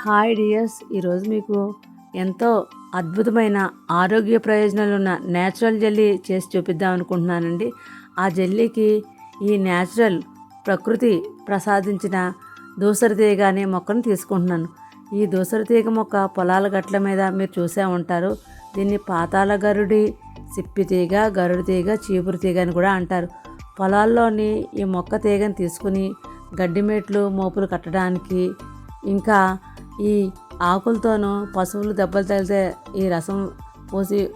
Hi dears. ఈరోజు మీకు ఎంతో అద్భుతమైన ఆరోగ్య ప్రయోజనాలు ఉన్న న్యాచురల్ జెల్లీ చేసి చూపిద్దాం అనుకుంటున్నానండి. ఆ జెల్లీకి ఈ న్యాచురల్ ప్రకృతి ప్రసాదించిన దూసర తీగ అనే మొక్కను తీసుకుంటున్నాను. ఈ దూసర తీగ మొక్క పొలాల గట్ల మీద మీరు చూసే ఉంటారు. దీన్ని పాతాళ గరుడి సిప్పి తీగ గరుడు తీగ చీపురు తీగ అని కూడా అంటారు. పొలాల్లోని ఈ మొక్క తీగను తీసుకుని గడ్డిమేట్లు మోపులు కట్టడానికి ఇంకా ఈ ఆకులతోనూ పశువులు దెబ్బలు తగిలితే ఈ రసం పోసి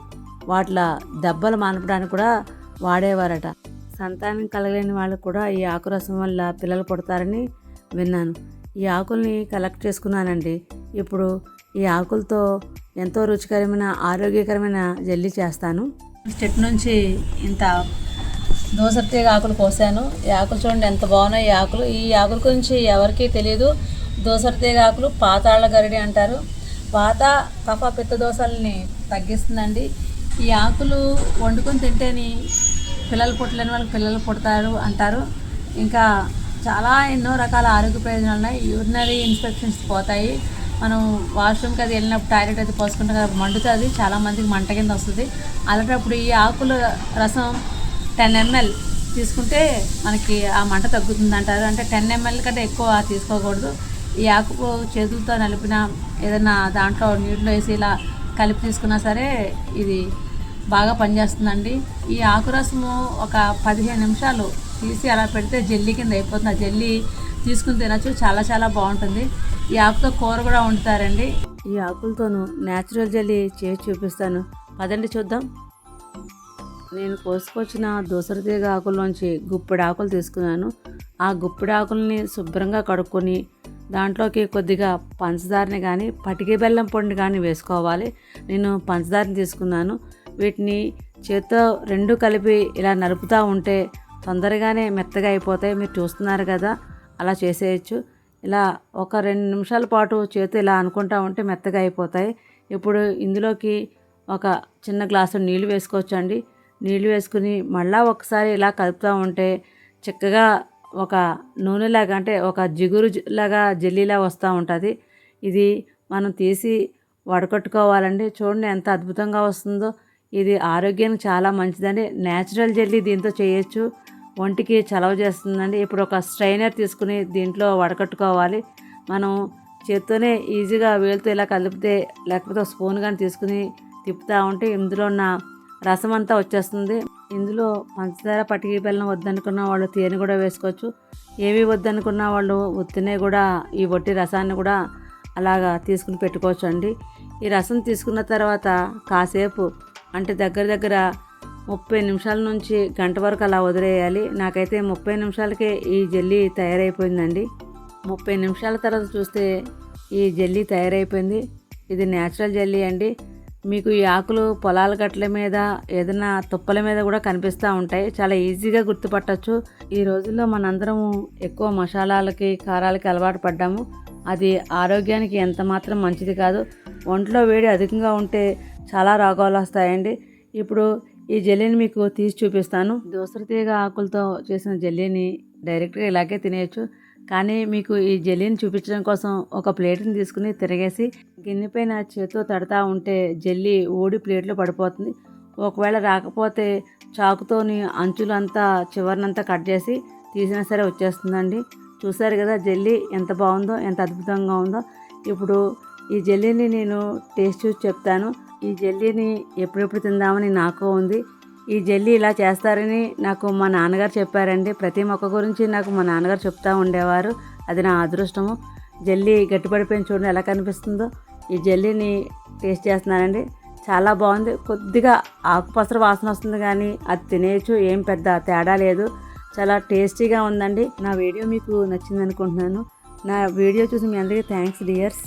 వాటిల దెబ్బలు మానపడానికి కూడా వాడేవారట. సంతానం కలగలేని వాళ్ళు కూడా ఈ ఆకు రసం వల్ల పిల్లలు పుడతారని విన్నాను. ఈ ఆకుల్ని కలెక్ట్ చేసుకున్నానండి. ఇప్పుడు ఈ ఆకులతో ఎంతో రుచికరమైన ఆరోగ్యకరమైన జల్లి చేస్తాను. చెట్టు నుంచి ఇంత దోసరితీగ ఆకులు కోసాను. ఈ ఆకులు చూడండి ఎంత బాగున్నాయి ఈ ఆకులు. ఈ ఆకుల గురించి ఎవరికీ తెలియదు దోసరితేగాకులు పాతాళ గరిడి అంటారు. వాత కఫ పిత్త దోషాలని తగ్గిస్తుందండి. ఈ ఆకులు వండుకొని తింటేని పిల్లలు పుట్టలేని వాళ్ళకి పిల్లలు పుడతారు అంటారు. ఇంకా చాలా ఎన్నో రకాల ఆరోగ్య ప్రయోజనాలు ఉన్నాయి. యూరినరీ ఇన్ఫెక్షన్స్ పోతాయి. మనం వాష్రూమ్కి అది వెళ్ళినప్పుడు టాయిలెట్ అది పోసుకుంటాం కదా మండుతుంది. చాలామందికి మంట కింద వస్తుంది. అలాంటప్పుడు ఈ ఆకుల రసం టెన్ ఎంఎల్ తీసుకుంటే మనకి ఆ మంట తగ్గుతుంది అంటారు అంటే టెన్ ఎంఎల్ కంటే ఎక్కువ తీసుకోకూడదు. ఈ ఆకు చేతులతో నలిపిన ఏదైనా దాంట్లో నీటిలో వేసి ఇలా కలిపి తీసుకున్నా సరే ఇది బాగా పనిచేస్తుందండి. ఈ ఆకు రసము ఒక పదిహేను నిమిషాలు తీసి అలా పెడితే జెల్లీ కింద అయిపోతుంది. ఆ జెల్లీ తీసుకుని తినచ్చు. చాలా చాలా బాగుంటుంది. ఈ ఆకుతో కూర కూడా వండుతారండి. ఈ ఆకులతోనూ న్యాచురల్ జెల్లీ చేసి చూపిస్తాను. పదండి చూద్దాం. నేను కోసుకొచ్చిన దూసరతీగ ఆకుల్లోంచి గుప్పెడు ఆకులు తీసుకున్నాను. ఆ గుప్పిడి ఆకుల్ని శుభ్రంగా కడుక్కొని దాంట్లోకి కొద్దిగా పంచదారని కానీ పటికి బెల్లం పొడిని కానీ వేసుకోవాలి. నేను పంచదారని తీసుకున్నాను. వీటిని చేత్తో రెండు కలిపి ఇలా నలుపుతూ ఉంటే తొందరగానే మెత్తగా అయిపోతాయి. మీరు చూస్తున్నారు కదా అలా చేసేయచ్చు. ఇలా ఒక రెండు నిమిషాల పాటు చేతి ఇలా అనుకుంటా ఉంటే మెత్తగా అయిపోతాయి. ఇప్పుడు ఇందులోకి ఒక చిన్న గ్లాసు నీళ్ళు వేసుకోవచ్చండి. నీళ్ళు వేసుకుని మళ్ళీ ఒకసారి ఇలా కలుపుతూ ఉంటే చక్కగా ఒక నూనెలాగా అంటే ఒక జిగురు లాగా జెల్లీలా వస్తూ ఉంటుంది. ఇది మనం తీసి వడకట్టుకోవాలండి. చూడండి ఎంత అద్భుతంగా వస్తుందో. ఇది ఆరోగ్యానికి చాలా మంచిదండి. నేచురల్ జెల్లీ దీంతో చేయొచ్చు. ఒంటికి చలవ చేస్తుందండి. ఇప్పుడు ఒక స్ట్రైనర్ తీసుకుని దీంట్లో వడకట్టుకోవాలి. మనం చేత్తోనే ఈజీగా వేలుతో ఇలా కలిపితే లేకపోతే స్పూన్ కానీ తీసుకుని తిప్పుతూ ఉంటే ఇందులో ఉన్న రసం అంతా వచ్చేస్తుంది. ఇందులో పంచదార పటికి బెల్లం వద్దనుకున్న వాళ్ళు తేనె కూడా వేసుకోవచ్చు. ఏమీ వద్దనుకున్న వాళ్ళు ఉత్తినే కూడా ఈ వట్టి రసాన్ని కూడా అలాగా తీసుకుని పెట్టుకోవచ్చు అండి. ఈ రసం తీసుకున్న తర్వాత కాసేపు అంటే దగ్గర దగ్గర ముప్పై నిమిషాల నుంచి గంట వరకు అలా వదిలేయాలి. నాకైతే ముప్పై నిమిషాలకే ఈ జెల్లీ తయారైపోయిందండి. ముప్పై నిమిషాల తర్వాత చూస్తే ఈ జెల్లీ తయారైపోయింది. ఇది న్యాచురల్ జెల్లీ అండి. మీకు ఈ ఆకులు పొలాల గట్ల మీద ఏదైనా తుప్పల మీద కూడా కనిపిస్తూ ఉంటాయి. చాలా ఈజీగా గుర్తుపట్టచ్చు. ఈ రోజుల్లో మనందరము ఎక్కువ మసాలాలకి కారాలకి అలవాటు పడ్డాము. అది ఆరోగ్యానికి ఎంత మాత్రం మంచిది కాదు. ఒంట్లో వేడి అధికంగా ఉంటే చాలా రోగాలు వస్తాయండి. ఇప్పుడు ఈ జెల్లీని మీకు తీసి చూపిస్తాను. దోసరతీగ ఆకులతో చేసిన జెల్లీని డైరెక్ట్గా ఇలాగే తినేయచ్చు. కానీ మీకు ఈ జెల్లీని చూపించడం కోసం ఒక ప్లేట్ని తీసుకుని తిరగేసి గిన్నె పైన చేతితో తడతా ఉంటే జెల్లీ ఓడి ప్లేట్లో పడిపోతుంది. ఒకవేళ రాకపోతే చాకుతోని అంచులంతా చివరినంతా కట్ చేసి తీసినా సరే వచ్చేస్తుందండి. చూసారు కదా జెల్లీ ఎంత బాగుందో ఎంత అద్భుతంగా ఉందో. ఇప్పుడు ఈ జెల్లీని నేను టేస్ట్ చూసి చెప్తాను. ఈ జెల్లీని ఎప్పుడెప్పుడు తిందామని నాకు ఉంది. ఈ జెల్లీ ఇలా చేస్తారని నాకు మా నాన్నగారు చెప్పారండి. ప్రతి మొక్క గురించి నాకు మా నాన్నగారు చెప్తా ఉండేవారు. అది నా అదృష్టము. జెల్లీ గట్టిపడిపోయిన చూడండి ఎలా కనిపిస్తుందో. ఈ జెల్లీని టేస్ట్ చేస్తున్నానండి చాలా బాగుంది. కొద్దిగా ఆకుపసర వాసన వస్తుంది కానీ అది తినేయచ్చు ఏం పెద్ద తేడా లేదు. చాలా టేస్టీగా ఉందండి. నా వీడియో మీకు నచ్చింది అనుకుంటున్నాను నా వీడియో చూసి మీ అందరికీ థ్యాంక్స్ డియర్స్.